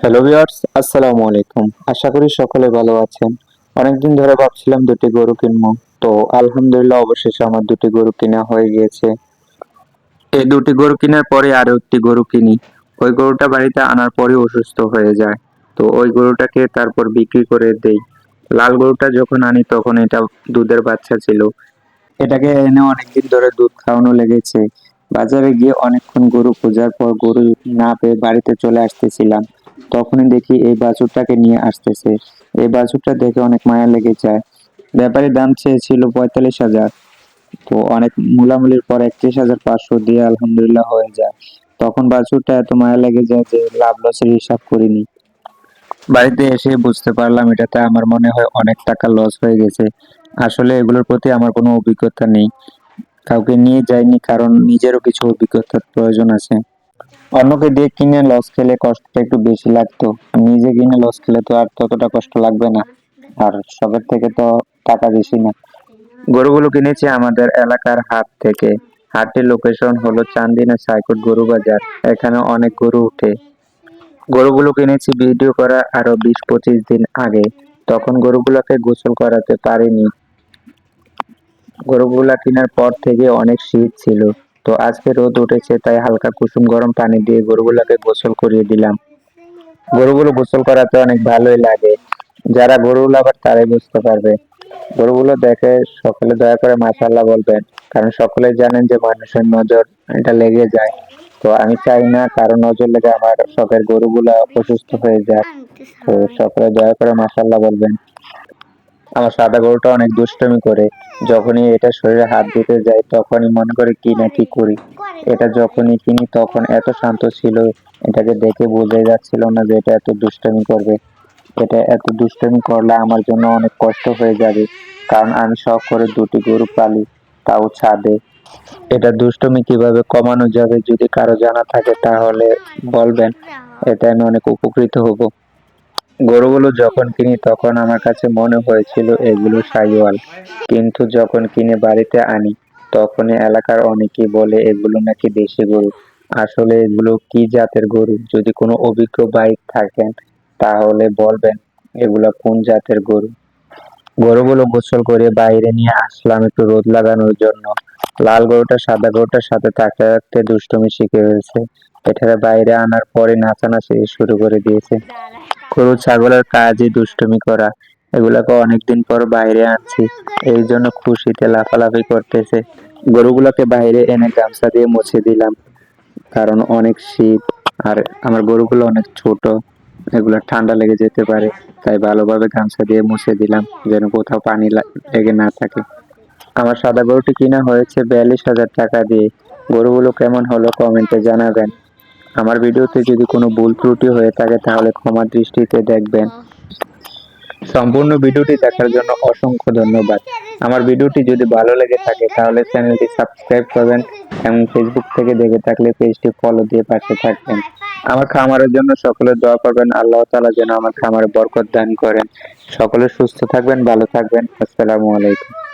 Hello viewers আসসালামু আলাইকুম আশা করি সকলে ভালো আছেন। অনেকদিন ধরে ভাবছিলাম দুটি গরু কিনবো। তো আলহামদুলিল্লাহ অবশেষে আমার দুটি গরু কিনা হয়ে গিয়েছে। এই দুটি গরু কেনার পরে আরও একটি গরু কিনি। ওই গরুটা বাড়িতে আনার পরে অসুস্থ হয়ে যায়। তো ওই গরুটাকে তারপর বিক্রি করে দেই। লাল গরুটা যখন আনি তখন এটা দুধের বাচ্চা ছিল। এটাকে এনে অনেকদিন ধরে দুধ খাওয়ানো লেগেছে। বাজারে গিয়ে অনেকক্ষণ গরু খোঁজার পর গরু না পেয়ে বাড়িতে চলে আসতেছিলাম। তখনই দেখি এই বাছুরটাকে নিয়ে আসতেছে। এই বাছুরটা দেখে অনেক মায়া লেগে যায়। ব্যাপারীর দাম চেয়েছিল পঁয়তাল্লিশ হাজার। তো অনেক মুলামুলির পর একত্রিশ হাজার পাঁচশো দিয়ে আলহামদুলিল্লাহ হয়ে যায়। তখন বাছুরটা এত মায়া লেগে যায় যে লাভ লসের হিসাব করিনি। বাড়িতে এসে বুঝতে পারলাম এটাতে আমার মনে হয় অনেক টাকা লস হয়ে গেছে। আসলে এগুলোর প্রতি আমার কোনো অভিজ্ঞতা নেই। কাউকে নিয়ে যাইনি কারণ নিজেরও কিছু অভিজ্ঞতার প্রয়োজন আছে। অন্যকে দিয়ে কিনে লস খেলে কষ্টটা একটু বেশি লাগতো। নিজে কিনে লস খেলে তো আর ততটা কষ্ট লাগবে না। আর সবের থেকে তো টাকা বেশি না। গরুগুলো কিনেছি আমাদের এলাকার হাট থেকে। হাটের লোকেশন হলো চান্দিনা সাইকট গরু বাজার। এখানে অনেক গরু উঠে। গরুগুলো কিনেছি ভিডিও করা আরও বিশ পঁচিশ দিন আগে। তখন গরুগুলোকে গোসল করাতে পারিনি। গরুগুলা কেনার পর থেকে অনেক শীত ছিল। তো আজকে রোদ উঠেছে, তাই হালকা কুসুম গরম পানি দিয়ে গরুগুলোকে গোসল করিয়ে দিলাম। গরুগুলো গোসল করাতে অনেক ভালোই লাগে। যারা গরু লাভার, তারাই বুঝতে পারবে। গরুগুলো দেখে সকলে দয়া করে মাশাল্লাহ বলবেন, কারণ সকলে জানেন যে মানুষের নজর এটা লেগে যায়। তো আমি চাই না কারও নজর লেগে আমার শখের গরুগুলা অসুস্থ হয়ে যায় তো সকলে দয়া করে মাশাল্লাহ বলবেন। আমার সাদা গরুটা অনেক দুষ্টমি করে। যখনই এটা শরীরে হাত দিতে যাই তখনই মনে করে কি না কি করি। এটা যখনই কিনি, তখন এত শান্ত ছিল, এটাকে দেখে বোঝাই যাচ্ছিল না যে এটা এত দুষ্টমি করবে। এটা এত দুষ্টমি করলে আমার জন্য অনেক কষ্ট হয়ে যাবে, কারণ আমি শখ করে দুটি গরু পালি, তাও ছাদে। এটা দুষ্টমি কীভাবে কমানো যাবে যদি কারও জানা থাকে, তাহলে বলবেন। এটা আমি অনেক উপকৃত হব। গরুগুলো যখন কিনি, তখন আমার কাছে মনে হয়েছিল এগুলো সাইওয়াল। কিন্তু যখন কিনে বাড়িতে আনি, তখনই এলাকার অনেকেই বলে এগুলো নাকি দেশি গরু। আসলে এগুলো কি জাতের গরু? যদি কোনো অভিজ্ঞ বাইক থাকেন, তাহলে বলবেন, এগুলো কোন জাতের গরু? গরুগুলো গোসল করে বাইরে নিয়ে আসলাম একটু রোদ লাগানোর জন্য। লাল গরুটা সাদা গরুটার সাথে থাকতে থাকতে দুষ্টমি শিখে হয়েছে এটাকে বাইরে আনার পরে নাচানাচি শুরু করে দিয়েছে। গরু, ছাগলের কাজই দুষ্টুমি করা। এগুলাকে অনেকদিন পর বাইরে আনছি। এই জন্য খুশিতে লাফালাফি করতেছে। গরুগুলোকে বাইরে এনে গামছা দিয়ে মুছে দিলাম। কারণ অনেক শীত, আর আমার গরুগুলো অনেক ছোট। এগুলো ঠান্ডা লেগে যেতে পারে। তাই ভালোভাবে গামছা দিয়ে মুছে দিলাম, যেন কোথাও পানি লেগে না থাকে। আমার সাদা গরুটি কিনা হয়েছে বিয়াল্লিশ হাজার টাকা দিয়ে। গরুগুলো কেমন হলো কমেন্টে জানাবেন। আমার ভিডিওতে যদি কোনো ভুল ত্রুটি হয়ে থাকে তাহলে ক্ষমা দৃষ্টিতে দেখবেন। সম্পূর্ণ ভিডিওটি দেখার জন্য অসংখ্য ধন্যবাদ। আমার ভিডিওটি যদি ভালো লেগে থাকে তাহলে চ্যানেলটি সাবস্ক্রাইব করবেন এবং ফেসবুক থেকে দেখে থাকলে পেজটি ফলো দিয়ে পাশে থাকবেন। আমার খামারের জন্য সকলে দোয়া করবেন আল্লাহ তাআলা যেন আমার খামারে বরকত দান করেন। সকলে সুস্থ থাকবেন ভালো থাকবেন। আসসালামু আলাইকুম।